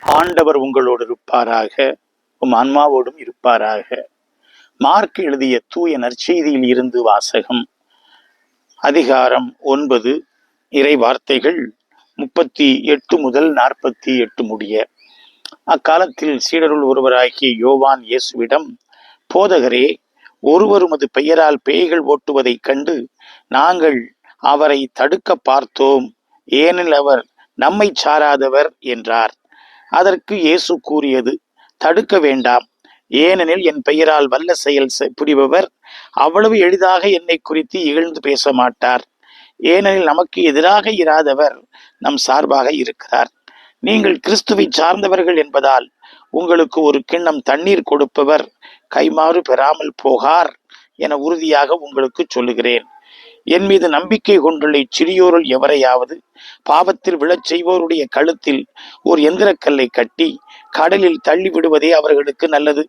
ஆண்டவர் உங்களோடு இருப்பாராக உம் ஆன்மாவோடும் இருப்பாராக. மார்க் எழுதிய தூய நற்செய்தியில் இருந்து வாசகம். அதிகாரம் ஒன்பது இறை வார்த்தைகள் முப்பத்தி எட்டு முதல் நாற்பத்தி எட்டு முடிய. அக்காலத்தில் சீடருள் ஒருவராகிய யோவான் இயேசுவிடம் போதகரே ஒருவருமது பெயரால் பேய்கள் ஓட்டுவதைக் கண்டு நாங்கள் அவரை தடுக்க பார்த்தோம். ஏனில் அவர் நம்மை சாராதவர் என்றார். அதற்கு இயேசு கூறியது தடுக்க வேண்டாம். ஏனெனில் என் பெயரால் வல்ல செயல் செ- புரிபவர். அவ்வளவு எளிதாக என்னை குறித்து இகழ்ந்து பேச மாட்டார். ஏனெனில் நமக்கு எதிராக இராதவர் நம் சார்பாக இருக்கிறார். நீங்கள் கிறிஸ்துவை சார்ந்தவர்கள் என்பதால் உங்களுக்கு ஒரு கிண்ணம் தண்ணீர் கொடுப்பவர் கைமாறு பெறாமல் போகார் என உறுதியாக உங்களுக்கு சொல்லுகிறேன். என் மீது நம்பிக்கை கொண்டுள்ள இச்சிறியோருள் எவரையாவது பாவத்தில் விழச் செய்வோருடைய கழுத்தில் ஒரு எந்திரக்கல்லை கட்டி கடலில் தள்ளி விடுவதே அவர்களுக்கு நல்லது.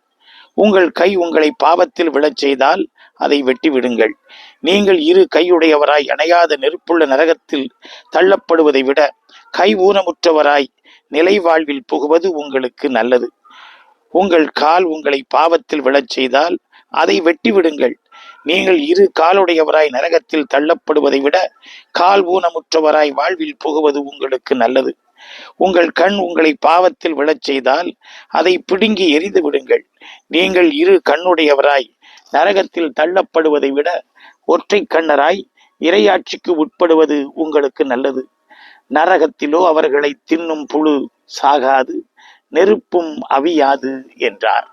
உங்கள் கை உங்களை பாவத்தில் விழச் செய்தால் அதை வெட்டி விடுங்கள் நீங்கள் இரு கையுடையவராய் அணையாத நெருப்புள்ள நரகத்தில் தள்ளப்படுவதை விட கை ஊனமுற்றவராய் நிலை வாழ்வில் புகுவது உங்களுக்கு நல்லது. உங்கள் கால் உங்களை பாவத்தில் விழச் செய்தால் அதை வெட்டி விடுங்கள் நீங்கள் இரு காலுடையவராய் நரகத்தில் தள்ளப்படுவதை விட கால் ஊனமுற்றவராய் வாழ்வில் புகுவது உங்களுக்கு நல்லது. உங்கள் கண் உங்களை பாவத்தில் விழச் செய்தால் அதை பிடுங்கி எரிந்து விடுங்கள். நீங்கள் இரு கண்ணுடையவராய் நரகத்தில் தள்ளப்படுவதை விட ஒற்றை கண்ணராய் இரையாட்சிக்கு உட்படுவது உங்களுக்கு நல்லது. நரகத்திலோ அவர்களை தின்னும் புழு சாகாது நெருப்பும் அவியாது என்றார்.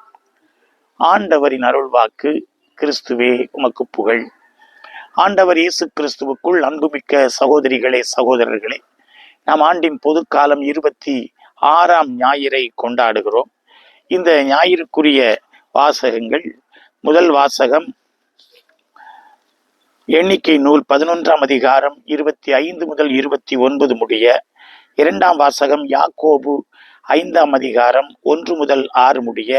ஆண்டவரின் அருள்வாக்கு கிறிஸ்துவே உமக்கு புகழ். ஆண்டவர் இயேசு கிறிஸ்துவுக்குள் அன்புமிக்க சகோதரிகளே சகோதரர்களே நாம் ஆண்டின் பொது காலம் இருபத்தி ஆறாம் ஞாயிறை கொண்டாடுகிறோம். இந்த ஞாயிறுக்குரிய வாசகங்கள் முதல் வாசகம் எண்ணிக்கை நூல் பதினொன்றாம் அதிகாரம் இருபத்தி ஐந்து முதல் இருபத்தி ஒன்பது முடிய இரண்டாம் வாசகம் யாக்கோபு ஐந்தாம் அதிகாரம் ஒன்று முதல் ஆறு முடிய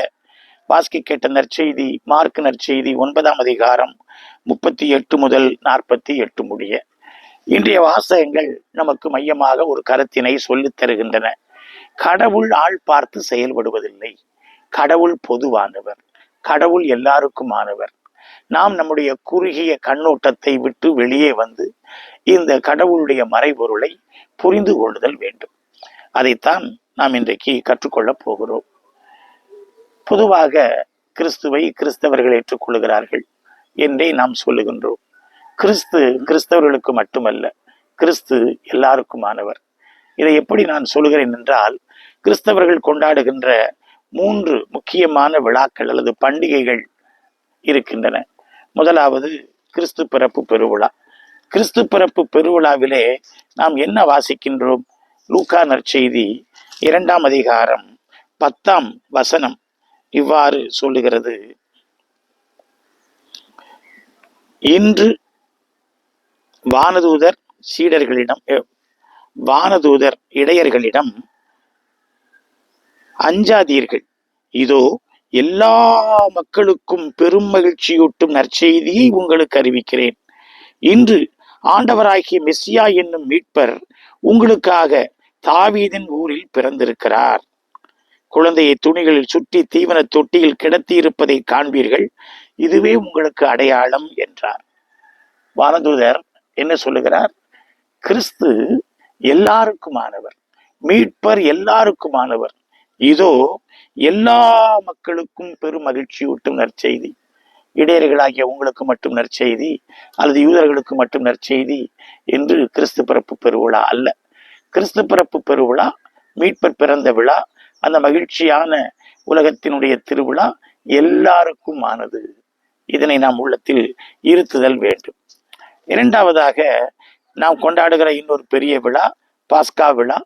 வாசிக்க கேட்ட நற்செய்தி மார்க் நற்செய்தி ஒன்பதாம் அதிகாரம் முப்பத்தி எட்டு முதல் நாற்பத்தி எட்டு முடிய. இன்றைய வாசகங்கள் நமக்கு மையமாக ஒரு கருத்தினை சொல்லித் தருகின்றன. கடவுள் ஆள் பார்த்து செயல்படுவதில்லை. கடவுள் பொதுவானவர். கடவுள் எல்லாருக்குமானவர். நாம் நம்முடைய குறுகிய கண்ணோட்டத்தை விட்டு வெளியே வந்து இந்த கடவுளுடைய மறைபொருளை புரிந்து கொள்ளுதல் வேண்டும். அதைத்தான் நாம் இன்றைக்கு கற்றுக்கொள்ளப் போகிறோம். பொதுவாக கிறிஸ்துவை கிறிஸ்தவர்கள் ஏற்றுக்கொள்கிறார்கள் என்றே நாம் சொல்லுகின்றோம். கிறிஸ்து கிறிஸ்தவர்களுக்கு மட்டுமல்ல கிறிஸ்து எல்லாருக்குமானவர். இதை எப்படி நான் சொல்கிறேன் என்றால் கிறிஸ்தவர்கள் கொண்டாடுகின்ற மூன்று முக்கியமான விழாக்கள் அல்லது பண்டிகைகள் இருக்கின்றன. முதலாவது கிறிஸ்து பிறப்பு பெருவிழா. கிறிஸ்து பிறப்பு பெருவிழாவிலே நாம் என்ன வாசிக்கின்றோம்? லூக்கா நற்செய்தி இரண்டாம் அதிகாரம் பத்தாம் வசனம். இவ்வாறு சொல்லுகிறது. இன்று வானதூதர் சீடர்களிடம் வானதூதர் இடையர்களிடம் அஞ்சாதீர்கள். இதோ எல்லா மக்களுக்கும் பெரும் மகிழ்ச்சியூட்டும் நற்செய்தியை உங்களுக்கு அறிவிக்கிறேன். இன்று ஆண்டவராகிய மெஸ்ஸியா என்னும் மீட்பர் உங்களுக்காக தாவீதின் ஊரில் பிறந்திருக்கிறார். குழந்தையை துணிகளில் சுற்றி தீவன தொட்டியில் கிடத்தியிருப்பதை காண்பீர்கள். இதுவே உங்களுக்கு அடையாளம் என்றார். வானதூதர் என்ன சொல்லுகிறார்? கிறிஸ்து எல்லாருக்குமானவர் மீட்பர் எல்லாருக்குமானவர். இதோ எல்லா மக்களுக்கும் பெரும் மகிழ்ச்சியூட்டும் நற்செய்தி. இடையர்களாகிய உங்களுக்கு மட்டும் நற்செய்தி அல்லது யூதர்களுக்கு மட்டும் நற்செய்தி என்று கிறிஸ்து பிறப்பு பெருவிழா அல்ல. கிறிஸ்து பிறப்பு பெருவிழா மீட்பர் பிறந்த விழா அந்த மகிழ்ச்சியான உலகத்தினுடைய திருவிழா எல்லாருக்கும் ஆனது இதனை நாம் உள்ளத்தில் இருத்துதல் வேண்டும். இரண்டாவதாக நாம் கொண்டாடுகிற இன்னொரு பெரிய விழா பாஸ்கா விழா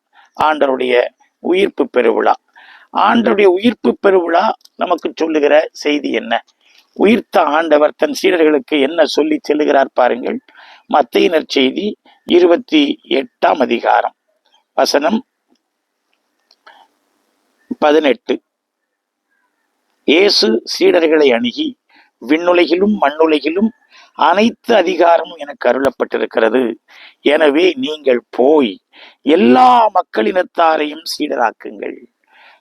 ஆண்டருடைய உயிர்ப்பு பெருவிழா. ஆண்டருடைய உயிர்ப்பு பெருவிழா நமக்கு சொல்லுகிற செய்தி என்ன? உயிர்த்த ஆண்டவர் தன் சீடர்களுக்கு என்ன சொல்லி செல்லுகிறார் பாருங்கள். மத்தையினர் செய்தி இருபத்தி எட்டாம் அதிகாரம். வசனம் பதினெட்டு. இயேசு சீடர்களை அணுகி விண்ணுலகிலும் மண்ணுலகிலும் அனைத்து அதிகாரமும் எனக்கு அருளப்பட்டிருக்கிறது. எனவே நீங்கள் போய் எல்லா மக்களினத்தாரையும் சீடராக்குங்கள்.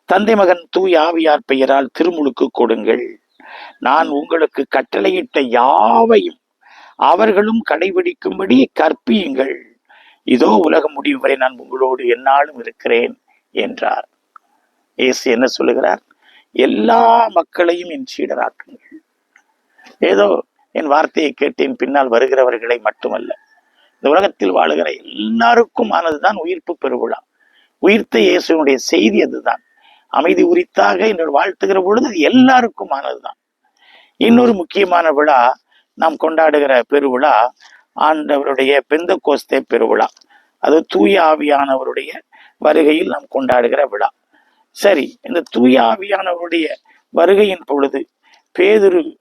தந்தை மகன் தூய் ஆவியார் பெயரால் திருமுழுக்கு கொடுங்கள். நான் உங்களுக்கு கட்டளையிட்ட யாவையும் அவர்களும் கடைபிடிக்கும்படி கற்பியுங்கள். இதோ உலகம் முடிவு வரை நான் உங்களோடு என்னாலும் இருக்கிறேன் என்றார். இயேசு என்ன சொல்லுகிறார்? எல்லா மக்களையும் என் சீடராக்குங்கள். ஏதோ என் வார்த்தையை கேட்டேன் பின்னால் வருகிறவர்களை மட்டுமல்ல. இந்த உலகத்தில் வாழுகிற எல்லாருக்கும் ஆனதுதான் உயிர்ப்பு பெருவிழா. உயிர்த்த இயேசுனுடைய செய்தி அதுதான். அமைதி உரித்தாக என்று வாழ்த்துகிற பொழுது அது எல்லாருக்கும் ஆனதுதான். இன்னொரு முக்கியமான விழா நாம் கொண்டாடுகிற பெருவிழா ஆண்டவருடைய பெந்த கோஸ்தே பெருவிழா. அது தூய ஆவியானவருடைய வருகையில் நாம் கொண்டாடுகிற விழா. சரி இந்த தூயாவியானவருடைய வருகையின் பொழுது பேதுரு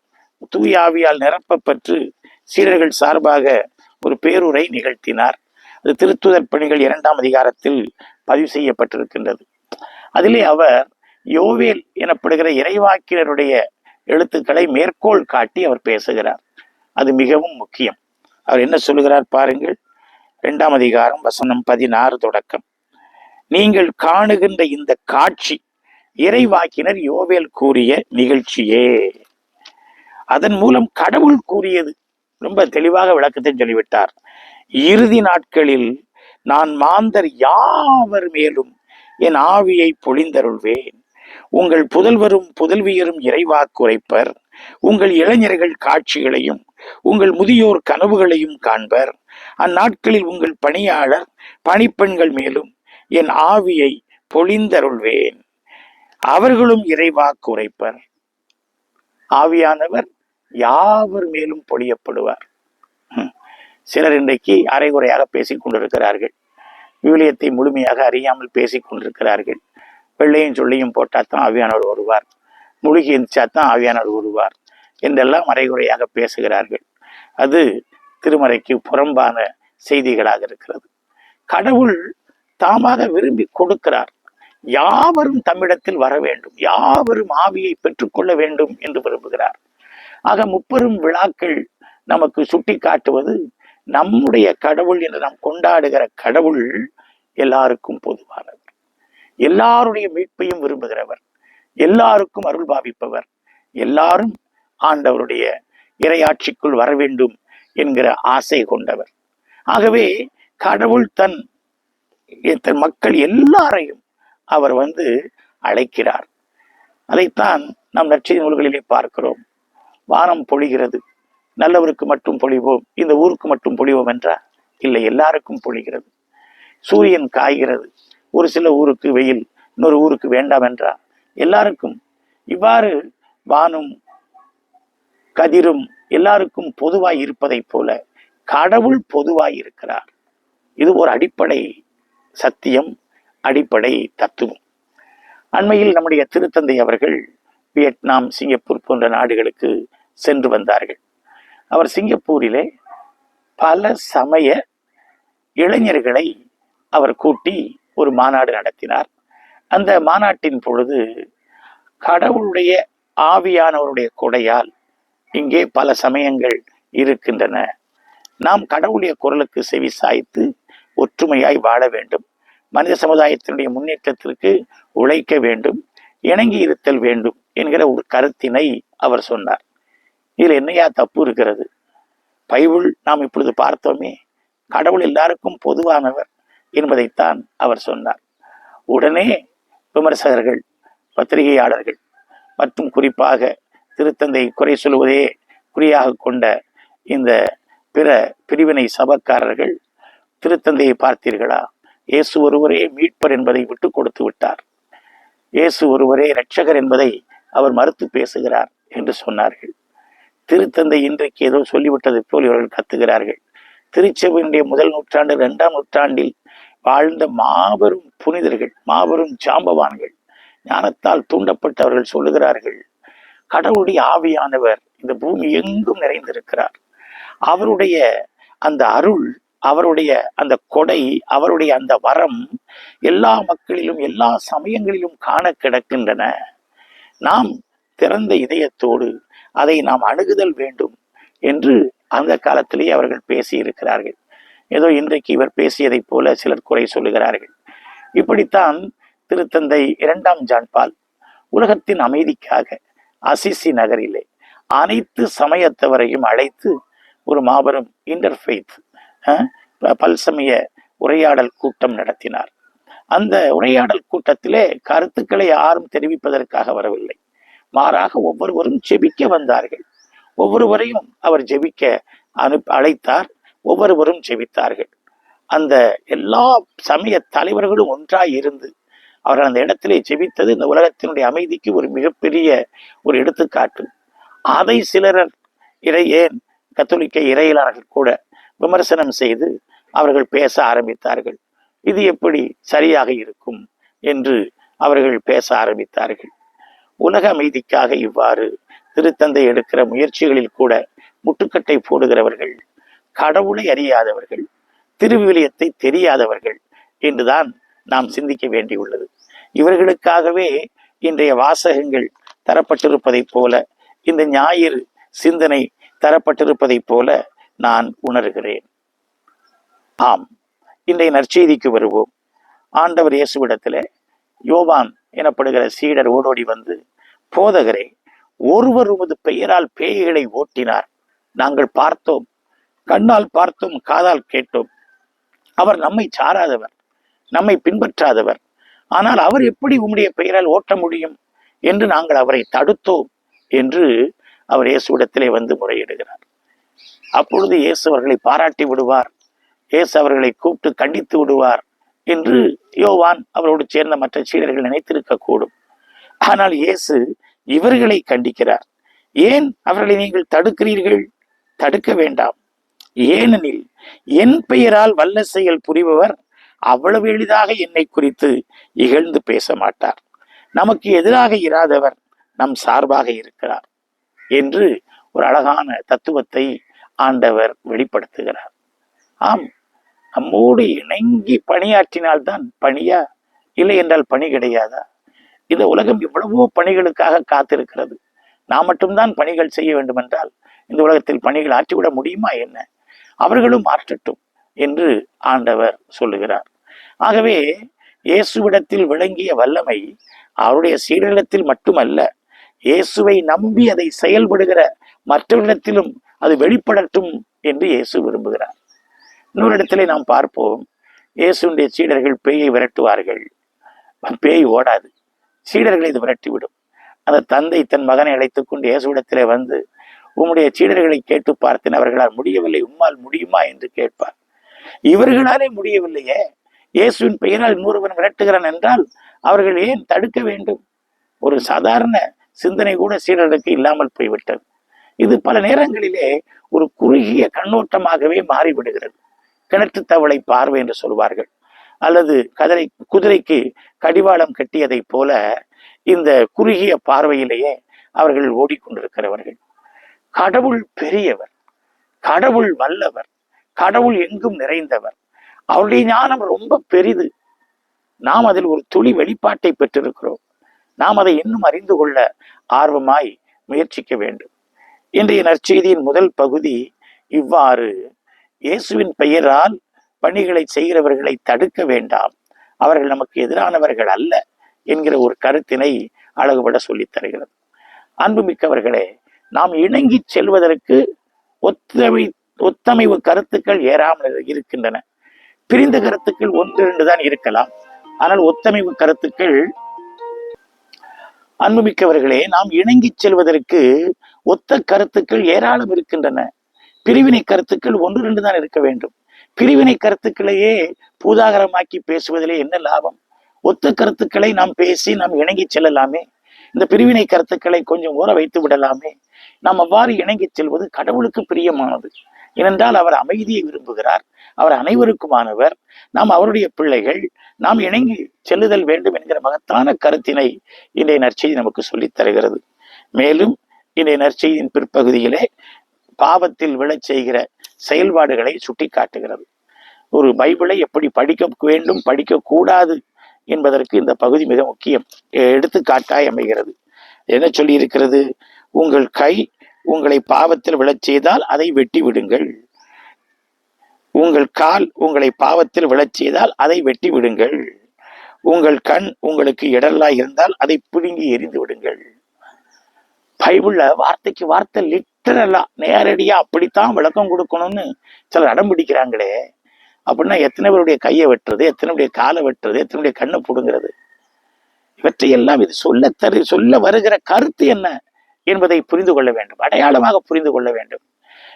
தூயாவியால் நிரப்பப்பற்று சீரர்கள் சீடர்கள் சார்பாக ஒரு பேருரை நிகழ்த்தினார். அது திருத்துதற் பணிகள் இரண்டாம் அதிகாரத்தில் பதிவு செய்யப்பட்டிருக்கின்றது. அதிலே அவர் யோவேல் எனப்படுகிற இறைவாக்கினருடைய எழுத்துக்களை மேற்கோள் காட்டி அவர் பேசுகிறார். அது மிகவும் முக்கியம். அவர் என்ன சொல்லுகிறார் பாருங்கள். இரண்டாம் அதிகாரம் வசனம் பதினாறு தொடக்கம். நீங்கள் காணுகின்ற இந்த காட்சி இறைவாக்கினர் யோவேல் கூறிய நிகழ்ச்சியே. அதன் மூலம் கடவுள் கூறியது. ரொம்ப தெளிவாக விளக்கத்தை சொல்லிவிட்டார். இறுதி நாட்களில் நான் மாந்தர் யாவர் மேலும் என் ஆவியை பொழிந்தருள்வேன். உங்கள் புதல்வரும் புதல்வியரும் இறைவாக்குரைப்பர் உங்கள் இளைஞர்கள் காட்சிகளையும் உங்கள் முதியோர் கனவுகளையும் காண்பர். அந்நாட்களில் உங்கள் பணியாளர் பணிப்பெண்கள் மேலும் என் ஆவியை பொழிந்தருள்வேன். அவர்களும் இறைவாக்கு உரைப்பர் ஆவியானவர் யாவர் மேலும் பொழியப்படுவார்? சிலர் இன்றைக்கு அரைகுறையாக பேசிக் கொண்டிருக்கிறார்கள். விவிலியத்தை முழுமையாக அறியாமல் பேசிக் கொண்டிருக்கிறார்கள். வெள்ளையும் சொல்லியும் போட்டால்தான் ஆவியானவர் வருவார். முழுகி இருந்துச்சா ஆவியானவர் வருவார் என்றெல்லாம் அரைகுறையாக பேசுகிறார்கள். அது திருமறைக்கு புறம்பான செய்திகளாக இருக்கிறது. கடவுள் தாமாக விரும்பி கொடுக்கிறார். யாவரும் தம்மிடத்தில் வர வேண்டும். யாவரும் ஆவியை பெற்றுக்கொள்ள வேண்டும் என்று விரும்புகிறார். ஆக முப்பெரும் விழாக்கள் நமக்கு சுட்டி காட்டுவது நம்முடைய கடவுள் என்று நாம் கொண்டாடுகிற கடவுள் எல்லாருக்கும் பொதுவானவர். எல்லாருடைய மீட்பையும் விரும்புகிறவர். எல்லாருக்கும் அருள் பாவிப்பவர். எல்லாரும் ஆண்டவருடைய இறையாட்சிக்குள் வர வேண்டும் என்கிற ஆசை கொண்டவர். ஆகவே கடவுள் தன் தன் மக்கள் எல்லாரையும் அவர் வந்து அழைக்கிறார். அதைத்தான் நாம் நற்செய்தி நூல்களிலே பார்க்கிறோம். வானம் பொழிகிறது. நல்லவருக்கு மட்டும் பொழிவோம். இந்த ஊருக்கு மட்டும் பொழிவோம் என்றா இல்லை எல்லாருக்கும் பொழிகிறது. சூரியன் காய்கிறது. ஒரு சில ஊருக்கு வெயில் இன்னொரு ஊருக்கு வேண்டாம் என்றார் எல்லாருக்கும். இவ்வாறு வானும் கதிரும் எல்லாருக்கும் பொதுவாய் இருப்பதைப் போல கடவுள் பொதுவாய் இருக்கிறார். இது ஒரு அடிப்படை சத்தியம் அடிப்படை தத்துவம். அண்மையில் நம்முடைய திருத்தந்தை அவர்கள் வியட்நாம் சிங்கப்பூர் போன்ற நாடுகளுக்கு சென்று வந்தார்கள். அவர் சிங்கப்பூரிலே பல சமய இளைஞர்களை அவர் கூட்டி ஒரு மாநாடு நடத்தினார். அந்த மாநாட்டின் பொழுது கடவுளுடைய ஆவியானவருடைய கொடையால் இங்கே பல சமயங்கள் இருக்கின்றன. நாம் கடவுளுடைய குரலுக்கு செவி சாய்த்து ஒற்றுமையாய் வாழ வேண்டும். மனித சமுதாயத்தினுடைய முன்னேற்றத்திற்கு உழைக்க வேண்டும். இணங்கி இருத்தல் வேண்டும் என்கிற ஒரு கருத்தினை அவர் சொன்னார். இதில் என்னையா தப்பு இருக்கிறது? பைபிள் நாம் இப்பொழுது பார்த்தோமே கடவுள் எல்லாருக்கும் பொதுவானவர் என்பதைத்தான் அவர் சொன்னார். உடனே விமர்சகர்கள் பத்திரிகையாளர்கள் மற்றும் குறிப்பாக திருத்தந்தை குறை சொல்வதே குறியாக கொண்ட இந்த பிற பிரிவினை சபக்காரர்கள் திருத்தந்தையை பார்த்தீர்களா? இயேசு ஒருவரே மீட்பர் என்பதை விட்டு கொடுத்து விட்டார். இயேசு ஒருவரே இரட்சகர் என்பதை அவர் மறுத்து பேசுகிறார் என்று சொன்னார்கள். திருத்தந்தை இன்றைக்கு ஏதோ சொல்லிவிட்டது போல் இவர்கள் கத்துகிறார்கள். திருச்சபையினுடைய முதல் நூற்றாண்டு இரண்டாம் நூற்றாண்டில் வாழ்ந்த மாபெரும் புனிதர்கள் மாபெரும் ஜாம்பவான்கள் ஞானத்தால் தூண்டப்பட்டவர்கள் சொல்லுகிறார்கள் கடவுளுடைய ஆவியானவர் இந்த பூமி எங்கும் நிறைந்திருக்கிறார். அவருடைய அந்த அருள் அவருடைய அந்த கொடை அவருடைய அந்த வரம் எல்லா மக்களிலும் எல்லா சமயங்களிலும் காண கிடக்கின்றன. நாம் திறந்த இதயத்தோடு அதை நாம் அணுகுதல் வேண்டும் என்று அந்த காலத்திலேயே அவர்கள் பேசியிருக்கிறார்கள். ஏதோ இன்றைக்கு இவர் பேசியதைப் போல சிலர் குறை சொல்லுகிறார்கள். இப்படித்தான் திருத்தந்தை இரண்டாம் ஜான்பால் உலகத்தின் அமைதிக்காக அசிசி நகரிலே அனைத்து சமயத்தவரையும் அழைத்து ஒரு மாபெரும் இன்டர்ஃபெய்த் பல்சமய உரையாடல் கூட்டம் நடத்தினார். அந்த உரையாடல் கூட்டத்திலே கருத்துக்களை யாரும் தெரிவிப்பதற்காக வரவில்லை. மாறாக ஒவ்வொருவரும் ஜெபிக்க வந்தார்கள். ஒவ்வொருவரையும் அவர் ஜெபிக்க அனு அழைத்தார். ஒவ்வொருவரும் ஜெபித்தார்கள். அந்த எல்லா சமய தலைவர்களும் ஒன்றாய் இருந்து அவர்கள் அந்த இடத்திலே ஜெபித்தது இந்த உலகத்தினுடைய அமைதிக்கு ஒரு மிகப்பெரிய ஒரு எடுத்துக்காட்டு. அதை சிலர் இறை ஏன் கத்தோலிக்க இறையிலார்கள் கூட விமர்சனம் செய்து அவர்கள் பேச ஆரம்பித்தார்கள். இது எப்படி சரியாக இருக்கும் என்று அவர்கள் பேச ஆரம்பித்தார்கள். உலக அமைதிக்காக இவ்வாறு திருத்தந்தை எடுக்கிற முயற்சிகளில் கூட முட்டுக்கட்டை போடுகிறவர்கள் கடவுளை அறியாதவர்கள் திருவிவிலியத்தை தெரியாதவர்கள் என்றுதான் நாம் சிந்திக்க வேண்டியுள்ளது. இவர்களுக்காகவே இன்றைய வாசகங்கள் தரப்பட்டிருப்பதைப் போல இந்த ஞாயிறு சிந்தனை தரப்பட்டிருப்பதைப் போல நான் உணர்கிறேன். ஆம் இன்றைய நற்செய்திக்கு வருவோம். ஆண்டவர் இயேசுவிடத்தில் யோவான் எனப்படுகிற சீடர் ஓடோடி வந்து போதகரே ஒருவர் உமது பெயரால் பேய்களை ஓட்டினார். நாங்கள் பார்த்தோம் கண்ணால் பார்த்தோம் காதால் கேட்டோம். அவர் நம்மை சாராதவர் நம்மை பின்பற்றாதவர். ஆனால் அவர் எப்படி உம்முடைய பெயரால் ஓட்ட முடியும் என்று நாங்கள் அவரை தடுத்தோம் என்று அவர் இயேசுவிடத்திலே வந்து முறையிடுகிறார். அப்பொழுது இயேசு அவர்களை பாராட்டி விடுவார். இயேசு அவர்களை கூப்பிட்டு கண்டித்து விடுவார் என்று யோவான் அவரோடு சேர்ந்த மற்ற சீடர்கள் நினைத்திருக்க கூடும். ஆனால் இயேசு இவர்களை கண்டிக்கிறார். ஏன் அவர்களை நீங்கள் தடுக்கிறீர்கள்? தடுக்க வேண்டாம். ஏனெனில் என் பெயரால் வல்ல செயல் புரிபவர் அவ்வளவு எளிதாக என்னை குறித்து இகழ்ந்து பேச மாட்டார். நமக்கு எதிராக இராதவர் நம் சார்பாக இருக்கிறார் என்று ஒரு அழகான தத்துவத்தை ஆண்டவர் வெளிப்படுத்துகிறார். ஆம் நம்மோடு இணங்கி பணியாற்றினால்தான் பணியா? இல்லை என்றால் பணி கிடையாதா? இந்த உலகம் எவ்வளவோ பணிகளுக்காக காத்திருக்கிறது. நாம் மட்டும்தான் பணிகள் செய்ய வேண்டும் என்றால் இந்த உலகத்தில் பணிகள் ஆற்றிவிட முடியுமா என்ன? அவர்களும் ஆற்றட்டும் என்று ஆண்டவர் சொல்லுகிறார். ஆகவே இயேசுவிடத்தில் விளங்கிய வல்லமை அவருடைய சீடரிடத்தில் மட்டுமல்ல இயேசுவை நம்பி அதை செயல்படுகிற மற்றவரிடத்திலும் அது வெளிப்படட்டும் என்று இயேசு விரும்புகிறார். இன்னொரு இடத்திலே நாம் பார்ப்போம் இயேசுடைய சீடர்கள் பேயை விரட்டுவார்கள். பேய் ஓடாது சீடர்களை இது விரட்டிவிடும். அந்த தந்தை தன் மகனை அழைத்துக் கொண்டு இயேசுவிடத்திலே வந்து உம்முடைய சீடர்களை கேட்டு பார்த்தேன் அவர்களால் முடியவில்லை உம்மால் முடியுமா? என்று கேட்பார். இவர்களாலே முடியவில்லையே இயேசுவின் பெயரால் இன்னொருவன் விரட்டுகிறான் என்றால் அவர்கள் ஏன் தடுக்க வேண்டும்? ஒரு சாதாரண சிந்தனை கூட சீடர்களுக்கு இல்லாமல் போய்விட்டது. இது பல நேரங்களிலே ஒரு குறுகிய கண்ணோட்டமாகவே மாறிவிடுகிறது. கிணற்று தவளை பார்வை என்று சொல்வார்கள். அல்லது கதிரை குதிரைக்கு கடிவாளம் கட்டியதைப் போல இந்த குறுகிய பார்வையிலேயே அவர்கள் ஓடிக்கொண்டிருக்கிறவர்கள். கடவுள் பெரியவர் கடவுள் வல்லவர் கடவுள் எங்கும் நிறைந்தவர். அவருடைய ஞானம் ரொம்ப பெரிது. நாம் அதில் ஒரு துளி வெளிப்பாட்டை பெற்றிருக்கிறோம். நாம் அதை இன்னும் அறிந்து கொள்ள ஆர்வமாய் முயற்சிக்க வேண்டும். இன்றைய நற்செய்தியின் முதல் பகுதி இவ்வாறு. இயேசுவின் பெயரால் பணிகளை செய்கிறவர்களை தடுக்க வேண்டாம். அவர்கள் நமக்கு எதிரானவர்கள் அல்ல என்கிற ஒரு கருத்தினை அழகுபட சொல்லித் தருகிறது. அன்புமிக்கவர்களே நாம் இணங்கி செல்வதற்கு ஒத்தமை ஒத்தமைவு கருத்துக்கள் ஏறாமல் இருக்கின்றன. பிரிந்த கருத்துக்கள் ஒன்றிரண்டு தான் இருக்கலாம். ஆனால் ஒத்தமைவு கருத்துக்கள் அன்புமிக்கவர்களே நாம் இணங்கி செல்வதற்கு ஒத்த கருத்துக்கள் ஏராளம் இருக்கின்றன. பிரிவினை கருத்துக்கள் ஒன்று ரெண்டு தான் இருக்க வேண்டும். பிரிவினை கருத்துக்களையே பூதாகரமாக்கி பேசுவதிலே என்ன லாபம்? ஒத்த கருத்துக்களை நாம் பேசி நாம் இணங்கி செல்லலாமே? இந்த பிரிவினை கருத்துக்களை கொஞ்சம் ஊற வைத்து விடலாமே? நாம் அவ்வாறு இணங்கி செல்வது கடவுளுக்கு பிரியமானது. ஏனென்றால் அவர் அமைதியை விரும்புகிறார். அவர் அனைவருக்குமானவர். நாம் அவருடைய பிள்ளைகள். நாம் இணங்கி செல்லுதல் வேண்டும் என்கிற மகத்தான கருத்தினை இன்றைய நற்செய்தி நமக்கு சொல்லித் தருகிறது. மேலும் இன்றைய நற்செய்தியின் பிற்பகுதியிலே பாவத்தில் விழச் செய்கிற செயல்பாடுகளை சுட்டி காட்டுகிறது ஒரு பைபிளை எப்படி படிக்க வேண்டும் படிக்கக்கூடாது என்பதற்கு இந்த பகுதி மிக முக்கியம். எடுத்துக்காட்டாய் அமைகிறது. என்ன சொல்லியிருக்கிறது? உங்கள் கை உங்களை பாவத்தில் விழச் செய்தால் அதை வெட்டி விடுங்கள். உங்கள் கால் உங்களை பாவத்தில் விழச் செய்தால் அதை வெட்டி விடுங்கள். உங்கள் கண் உங்களுக்கு இடலாய் இருந்தால் அதை பிடுங்கி எரிந்து விடுங்கள். பைபிள்ல வார்த்தைக்கு வார்த்தை லிட்டரலா நேரடியா அப்படித்தான் விளக்கம் கொடுக்கணும்னு சிலர் அடம் பிடிக்கிறாங்களே. அப்படின்னா எத்தனை பேருடைய கையை வெட்டுறது எத்தனை பேருடைய காலை வெட்டுறது எத்தனை பேருடைய கண்ணை இவற்றை இவற்றையெல்லாம் இது சொல்ல தரு சொல்ல வருகிற கருத்து என்ன என்பதை புரிந்து கொள்ள வேண்டும். அடையாளமாக புரிந்து கொள்ள வேண்டும்.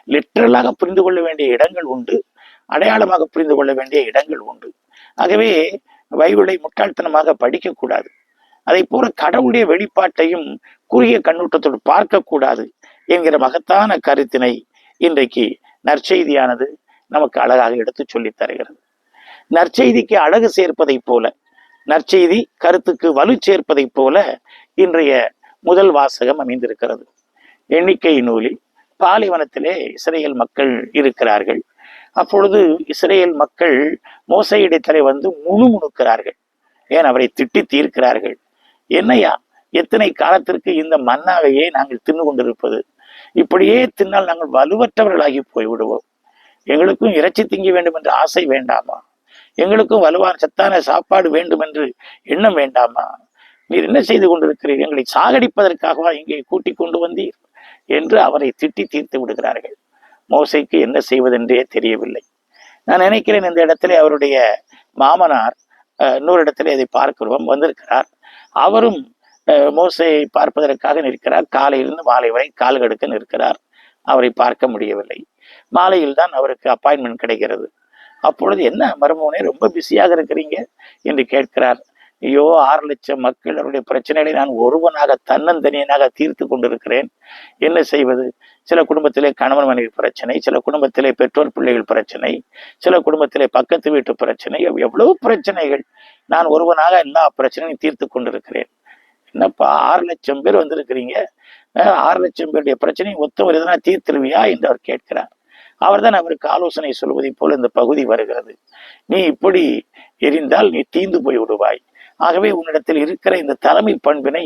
லிட்டரலாக புரிந்து கொள்ள வேண்டிய இடங்கள் உண்டு. அடையாளமாக புரிந்து கொள்ள வேண்டிய இடங்கள் உண்டு. ஆகவே பைபிளை முட்டாள்தனமாக படிக்கக்கூடாது. அதை போல கடவுளுடைய வெளிப்பாட்டையும் குறுகிய கண்ணோட்டத்தோடு பார்க்கக்கூடாது என்கிற மகத்தான கருத்தினை இன்றைக்கு நற்செய்தியானது நமக்கு அழகாக எடுத்து சொல்லித் தருகிறது. நற்செய்திக்கு அழகு சேர்ப்பதைப் போல நற்செய்தி கருத்துக்கு வலு சேர்ப்பதைப் போல இன்றைய முதல் வாசகம் அமைந்திருக்கிறது. எண்ணிக்கை நூலில் பாலைவனத்திலே இஸ்ரேல் மக்கள் இருக்கிறார்கள். அப்பொழுது இஸ்ரேல் மக்கள் மோசையிடத்திலே வந்து முணுமுணுக்கிறார்கள். ஏன் அவரை திட்டி தீர்க்கிறார்கள்? என்னையா? எத்தனை காலத்திற்கு இந்த மண்ணாகையே நாங்கள் தின்னு கொண்டிருப்பது இப்படியே தின்னால் நாங்கள் வலுவற்றவர்களாகி போய்விடுவோம். எங்களுக்கும் இறைச்சி திங்க வேண்டும் என்ற ஆசை வேண்டாமா? எங்களுக்கும் வலுவான சத்தான சாப்பாடு வேண்டும் என்று எண்ணம் வேண்டாமா? நீர் என்ன செய்து கொண்டிருக்கிறீர்? எங்களை சாகடிப்பதற்காகவா இங்கே கூட்டி கொண்டு வந்தீர்? என்று அவரை திட்டி தீர்த்து விடுகிறார்கள். மோசைக்கு என்ன செய்வதென்றே தெரியவில்லை. நான் நினைக்கிறேன் இந்த இடத்திலே அவருடைய மாமனார் இன்னொரு இடத்திலே அதை பார்க்கிறோம். வந்திருக்கிறார். அவரும் மோசையை பார்ப்பதற்காக நிற்கிறார். காலையிலிருந்து மாலை வரை கால் கடுக்க நிற்கிறார். அவரை பார்க்க முடியவில்லை. மாலையில் தான் அவருக்கு அப்பாயின்மெண்ட் கிடைக்கிறது. அப்பொழுது என்ன மருமகனே ரொம்ப பிஸியாக இருக்கிறீங்க? என்று கேட்கிறார். ஐயோ ஆறு லட்சம் மக்களுடைய பிரச்சனைகளை நான் ஒருவனாக தன்னந்தனியனாக தீர்த்து கொண்டிருக்கிறேன். என்ன செய்வது? சில குடும்பத்திலே கணவன் மனைவி பிரச்சனை சில குடும்பத்திலே பெற்றோர் பிள்ளைகள் பிரச்சனை சில குடும்பத்திலே பக்கத்து வீட்டு பிரச்சனை எவ்வளவு பிரச்சனைகள்! நான் ஒருவனாக எல்லா பிரச்சனையும் தீர்த்து கொண்டிருக்கிறேன். என்னப்பா ஆறு லட்சம் பேர் வந்திருக்கிறீங்க. ஆறு லட்சம் பேருடைய பிரச்சனையை ஒத்தவர் எதனா தீர்த்திருவியா என்று அவர் கேட்கிறார். அவர்தான் அவருக்கு ஆலோசனை சொல்வதைப் போல இந்த பகுதி வருகிறது. நீ இப்படி எரிந்தால் நீ தீந்து போய் விடுவாய். ஆகவே உன்னிடத்தில் இருக்கிற இந்த தலைமை பண்பினை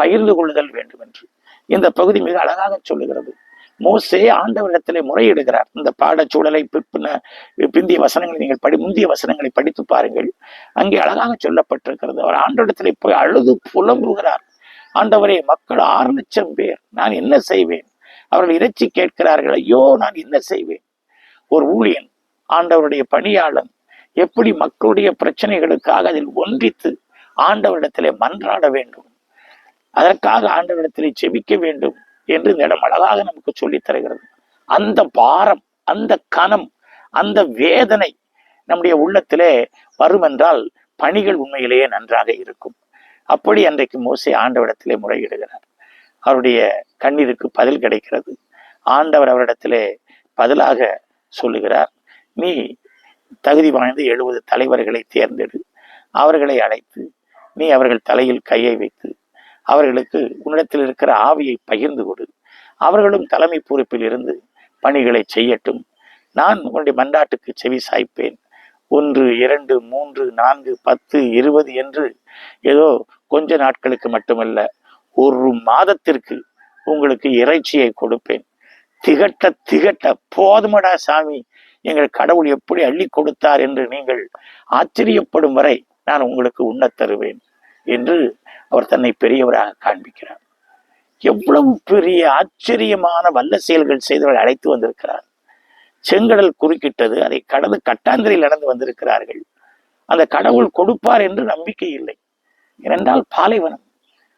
பகிர்ந்து கொள்ளுதல் வேண்டும் என்று இந்த பகுதி மிக அழகாக சொல்லுகிறது. மோசே ஆண்டவரிடத்திலே முறையிடுகிறார். இந்த பாடச்சூழலை பின்ன பிந்திய வசனங்களை நீங்கள் படி முந்திய வசனங்களை படித்து பாருங்கள். அங்கே அழகாக சொல்லப்பட்டிருக்கிறது. அவர் ஆண்டவரிடத்திலே போய் அழுது புலம்புகிறார். ஆண்டவரே மக்கள் ஆறு லட்சம் பேர் நான் என்ன செய்வேன்? அவர்கள் இறைச்சி கேட்கிறார்கள் ஐயோ நான் என்ன செய்வேன்? ஒரு ஊழியன் ஆண்டவருடைய பணியாளன் எப்படி மக்களுடைய பிரச்சனைகளுக்காக அதில் ஒன்றித்து ஆண்டவரிடத்திலே மன்றாட வேண்டும். அதற்காக ஆண்டவரிடத்திலே செபிக்க வேண்டும். என்று இந்த இடம் அழகாக நமக்கு சொல்லித் தருகிறது. அந்த பாரம் அந்த கணம் அந்த வேதனை நம்முடைய உள்ளத்திலே வரும் என்றால் பணிகள் உண்மையிலேயே நன்றாக இருக்கும். அப்படி அன்றைக்கு மோசை ஆண்டவரிடத்திலே முறையிடுகிறார். அவருடைய கண்ணீருக்கு பதில் கிடைக்கிறது. ஆண்டவர் அவரிடத்திலே பதிலாக சொல்லுகிறார் நீ தகுதி வாய்ந்த எழுபது தலைவர்களை தேர்ந்தெடு. அவர்களை அழைத்து நீ அவர்கள் தலையில் கையை வைத்து அவர்களுக்கு உன்னிடத்தில் இருக்கிற ஆவியை பகிர்ந்து கொடு. அவர்களும் தலைமை பொறுப்பில் இருந்து பணிகளை செய்யட்டும். நான் உன்னுடைய மண்டாட்டுக்கு செவி சாய்ப்பேன். ஒன்று இரண்டு மூன்று நான்கு பத்து இருபது என்று ஏதோ கொஞ்ச நாட்களுக்கு மட்டுமல்ல ஒரு மாதத்திற்கு உங்களுக்கு இறைச்சியை கொடுப்பேன். திகட்ட திகட்ட போதுமடா சாமி எங்கள் கடவுள் எப்படி அள்ளி கொடுத்தார் என்று நீங்கள் ஆச்சரியப்படும் வரை நான் உங்களுக்கு உண்ணத் தருவேன். என்று அவர் தன்னை பெரியவராக காண்பிக்கிறார். எவ்வளவு பெரிய ஆச்சரியமான வல்ல செயல்கள் செய்தவர்கள் அழைத்து வந்திருக்கிறார். செங்கடல் குறுக்கிட்டது அதை கடந்து கட்டாந்திரையில் நடந்து வந்திருக்கிறார்கள். அந்த கடவுள் கொடுப்பார் என்று நம்பிக்கை இல்லை. ஏனென்றால் பாலைவனம்.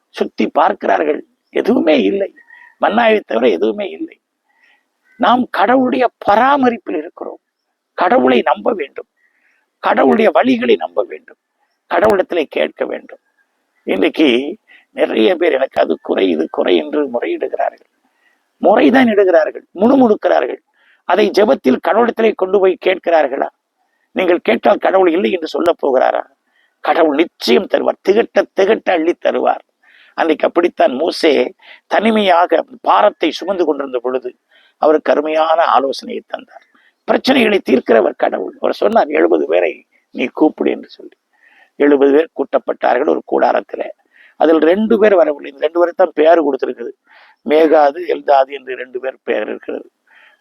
சுத்தி பார்க்கிறார்கள் எதுவுமே இல்லை. மன்னாயை தவிர எதுவுமே இல்லை. நாம் கடவுளுடைய பராமரிப்பில் இருக்கிறோம். கடவுளை நம்ப வேண்டும். கடவுளுடைய வழிகளை நம்ப வேண்டும். கடவுளிடத்திலே கேட்க வேண்டும். இன்றைக்கு நிறைய பேர் எனக்கு அது குறை இது குறை என்று முறையிடுகிறார்கள். முறைதான் இடுகிறார்கள் முணுமுணுக்கிறார்கள். அதை ஜெபத்தில் கடவுளத்திலே கொண்டு போய் கேட்கிறார்களா? நீங்கள் கேட்டால் கடவுள் இல்லை என்று சொல்ல போகிறாரா? கடவுள் நிச்சயம் தருவார் திகட்ட திகட்ட அள்ளி தருவார். அன்றைக்கு அப்படித்தான் மூசே தனிமையாக பாரத்தை சுமந்து கொண்டிருந்த பொழுது அவர் கருமையான ஆலோசனையை தந்தார். பிரச்சனைகளை தீர்க்கிறவர் கடவுள். அவர் சொன்னார் எழுபது பேரை நீ கூப்பிடு என்று சொல்லி. எழுபது பேர் கூட்டப்பட்டார்கள் ஒரு கூடாரத்துல. அதில் ரெண்டு பேர் வரவில்லை இந்த ரெண்டு பேருக்கு தான் பேர் கொடுத்துருக்குது. மேகாது எல்தாது என்று ரெண்டு பேர் பேர் இருக்கிறது.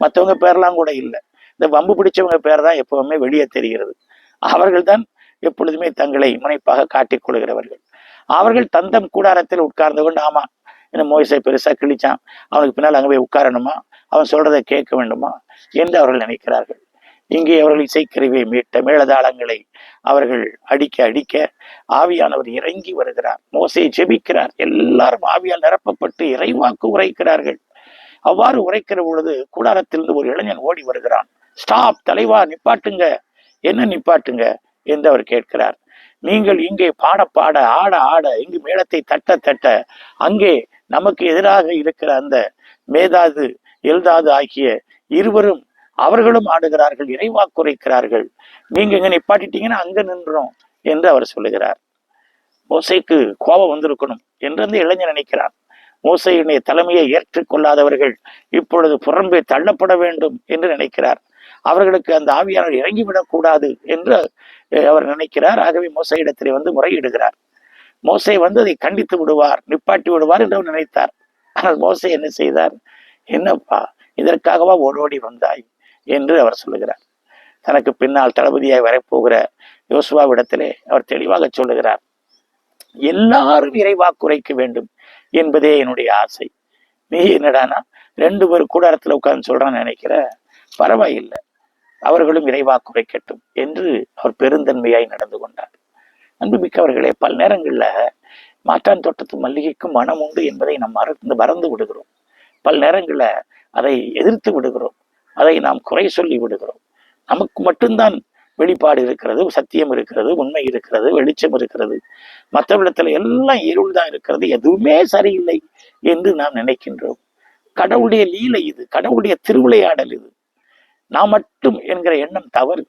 மற்றவங்க பேர்லாம் கூட இல்லை. இந்த வம்பு பிடிச்சவங்க பேர் தான் எப்பவுமே வெளியே தெரிகிறது. அவர்கள் தான் எப்பொழுதுமே தங்களை முனைப்பாக காட்டிக் கொள்கிறவர்கள். அவர்கள் தந்தம் கூடாரத்தில் உட்கார்ந்து கொண்டு ஆமா இந்த மோசை பெருசா கிழிச்சான். அவனுக்கு பின்னால் அங்கே போய் உட்காரணுமா? அவன் சொல்றதை கேட்க வேண்டுமா? என்று அவர்கள் நினைக்கிறார்கள். இங்கே அவர்கள் இசைக்கருவியை மீட்ட மேளதாளங்களை அவர்கள் அடிக்க அடிக்க ஆவியானவர் இறங்கி வருகிறார். மோசையை ஜெபிக்கிறார். எல்லாரும் ஆவியால் நிரப்பப்பட்டு இறைவாக்கு உரைக்கிறார்கள். அவ்வாறு உரைக்கிற பொழுது கூடாரத்திலிருந்து ஒரு இளைஞன் ஓடி வருகிறான். ஸ்டாப் தலைவா நிப்பாட்டுங்க. என்ன நிப்பாட்டுங்க? என்று அவர் கேட்கிறார். நீங்கள் இங்கே பாட பாட ஆட ஆட இங்கு மேளத்தை தட்ட தட்ட அங்கே நமக்கு எதிராக இருக்கிற அந்த மேதாது எல்தாது ஆகிய இருவரும் அவர்களும் ஆடுகிறார்கள் இறைவா குறைக்கிறார்கள் நீங்க இங்க நிப்பாட்டிட்டீங்கன்னா அங்க நின்றோம் என்று அவர் சொல்லுகிறார். மோசைக்கு கோபம் வந்திருக்கணும் என்று அந்த இளைஞர் நினைக்கிறார் மோசையினுடைய தலைமையை ஏற்றுக்கொள்ளாதவர்கள் இப்பொழுது புறம்பே தள்ளப்பட வேண்டும் என்று நினைக்கிறார். அவர்களுக்கு அந்த ஆவியானவர் இறங்கிவிடக் கூடாது என்று அவர் நினைக்கிறார். ஆகவே மோசையிடத்திலே வந்து முறையிடுகிறார். மோசை வந்து அதை கண்டித்து விடுவார் நிப்பாட்டி விடுவார் என்று அவர் நினைத்தார். ஆனால் மோசை என்ன செய்தார்? என்னப்பா இதற்காகவா ஓடோடி வந்தாய்? என்று அவர் சொல்லுகிறார். தனக்கு பின்னால் தளபதியாய் வரப்போகிற யோசுவாவிடத்திலே அவர் தெளிவாக சொல்லுகிறார். எல்லாரும் குறைக்க வேண்டும் என்பதே என்னுடைய ஆசை. நீ என்னடானா ரெண்டு பேர் கூடாரத்தில் உட்கார்ந்து சொல்றான்னு நினைக்கிற? பரவாயில்லை. அவர்களும் இறைவாக்குரைக்கட்டும் என்று அவர் பெருந்தன்மையாய் நடந்து கொண்டார். அன்புமிக்கவர்களே பல நேரங்களில் மாற்றான் தோட்டத்து மல்லிகைக்கும் மனம் உண்டு என்பதை நாம் மறந்து மறந்து விடுகிறோம். பல நேரங்களில் அதை எதிர்த்து விடுகிறோம். அதை நாம் குறை சொல்லி விடுகிறோம். நமக்கு மட்டும்தான் வெளிப்பாடு இருக்கிறது சத்தியம் இருக்கிறது உண்மை இருக்கிறது வெளிச்சம் இருக்கிறது. மற்றவிடத்துல எல்லாம் இருள் தான் இருக்கிறது. எதுவுமே சரியில்லை என்று நாம் நினைக்கின்றோம். கடவுளுடைய லீலை இது கடவுளுடைய திருவிளையாடல் இது. நான் மட்டும் என்கிற எண்ணம் தவறு.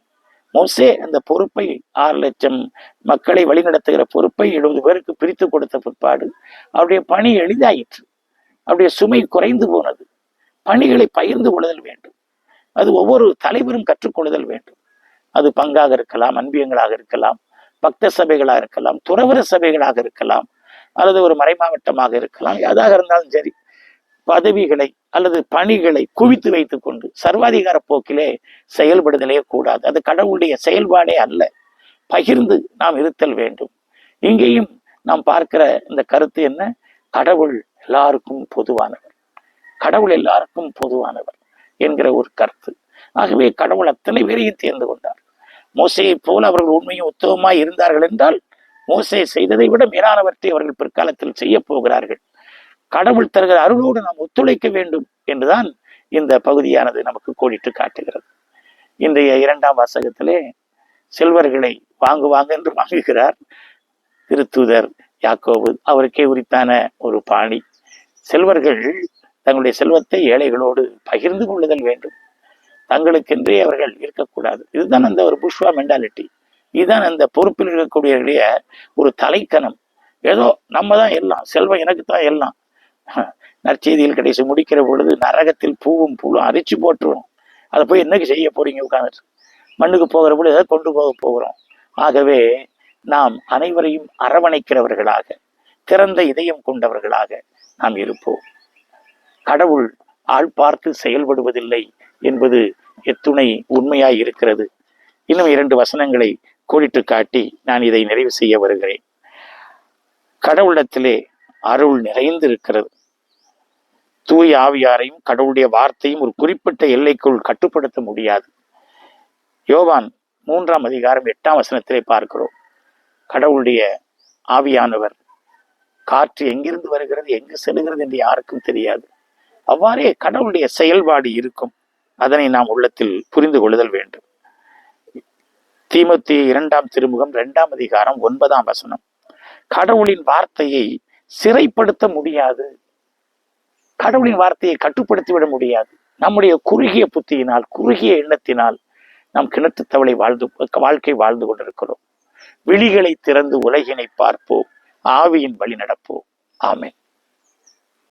மோசே அந்த பொறுப்பை ஆறு லட்சம் மக்களை வழிநடத்துகிற பொறுப்பை எழுபது பேருக்கு பிரித்து கொடுத்த பிற்பாடு அவருடைய பணி எளிதாயிற்று. அவருடைய சுமை குறைந்து போனது. பணிகளை பகிர்ந்து கொள்ளுதல் வேண்டும். அது ஒவ்வொரு தலைவரும் கற்றுக்கொள்ளுதல் வேண்டும். அது பங்காக இருக்கலாம் அன்பியங்களாக இருக்கலாம் பக்த சபைகளாக இருக்கலாம் துறவர சபைகளாக இருக்கலாம் அல்லது ஒரு மறைமாவட்டமாக இருக்கலாம் எதாக இருந்தாலும் சரி பதவிகளை அல்லது பணிகளை குவித்து வைத்துக் கொண்டு சர்வாதிகார போக்கிலே செயல்படுதலே கூடாது. அது கடவுளுடைய செயல்பாடே அல்ல. பகிர்ந்து நாம் இருத்தல் வேண்டும். இங்கேயும் நாம் பார்க்கிற இந்த கருத்து என்ன? கடவுள் எல்லாருக்கும் பொதுவானவர். கடவுள் எல்லாருக்கும் பொதுவானவர். என்கிற ஒரு கருத்து. ஆகவே கடவுள் அத்தனை பேரையும் தேர்ந்து கொண்டார். மோசையை போல அவர்கள் உண்மையும் உத்தவமாய் இருந்தார்கள் என்றால் மோசை செய்ததை விட மேலானவற்றை அவர்கள் பிற்காலத்தில் செய்ய போகிறார்கள். கடவுள் தருகிற அருளோடு நாம் ஒத்துழைக்க வேண்டும் என்றுதான் இந்த பகுதியானது நமக்கு கோடிட்டு காட்டுகிறது. இன்றைய இரண்டாம் வாசகத்திலே செல்வர்களை வாங்குவாங்க என்று வாங்குகிறார். திருத்துதர் யாக்கோபு அவருக்கே உரித்தான ஒரு பாணி. செல்வர்கள் தங்களுடைய செல்வத்தை ஏழைகளோடு பகிர்ந்து கொள்ளுதல் வேண்டும். தங்களுக்கென்றே அவர்கள் இருக்கக்கூடாது. இதுதான் அந்த ஒரு புஷ்வா மென்டாலிட்டி இதுதான் அந்த பொறுப்பில் இருக்கக்கூடியவர்களுடைய ஒரு தலைக்கணம். ஏதோ நம்ம தான் எல்லாம் செல்வம் எனக்கு தான் எல்லாம். நற்செய்தியில் கடைசி முடிக்கிற பொழுது நரகத்தில் பூவும் பூவும் அரிச்சு போட்டுருவோம். அதை போய் என்னக்கு செய்ய போறீங்க உட்காந்துட்டு மண்ணுக்கு போகிற பொழுது எதை கொண்டு போக போகிறோம்? ஆகவே நாம் அனைவரையும் அரவணைக்கிறவர்களாக திறந்த இதயம் கொண்டவர்களாக நாம் இருப்போம். கடவுள் ஆள் பார்த்து செயல்படுவதில்லை என்பது எத்துணை உண்மையாய் இருக்கிறது. இன்னும் இரண்டு வசனங்களை கோடிட்டு காட்டி நான் இதை நிறைவு செய்ய வருகிறேன். கடவுளிடத்திலே அருள் நிறைந்திருக்கிறது. தூய் ஆவியாரையும் கடவுளுடைய வார்த்தையும் ஒரு குறிப்பிட்ட எல்லைக்குள் கட்டுப்படுத்த முடியாது. யோவான் மூன்றாம் அதிகாரம் எட்டாம் வசனத்திலே பார்க்கிறோம். கடவுளுடைய ஆவியானவர் காற்று எங்கிருந்து வருகிறது எங்கு செல்கிறது என்று யாருக்கும் தெரியாது. அவ்வாறே கடவுளுடைய செயல்பாடு இருக்கும். அதனை நாம் உள்ளத்தில் புரிந்து கொள்ளுதல் வேண்டும். தீமத்தி இரண்டாம் திருமுகம் இரண்டாம் அதிகாரம் ஒன்பதாம் வசனம். கடவுளின் வார்த்தையை சிறைப்படுத்த முடியாது. கடவுளின் வார்த்தையை கட்டுப்படுத்தி விட முடியாது. நம்முடைய குறுகிய புத்தியினால் குறுகிய எண்ணத்தினால் நாம் கிணற்று தவளை வாழ்ந்து வாழ்க்கை வாழ்ந்து கொண்டிருக்கிறோம். விழிகளை திறந்து உலகினை பார்ப்போம். ஆவியின் வழி நடப்போம். ஆமேன்.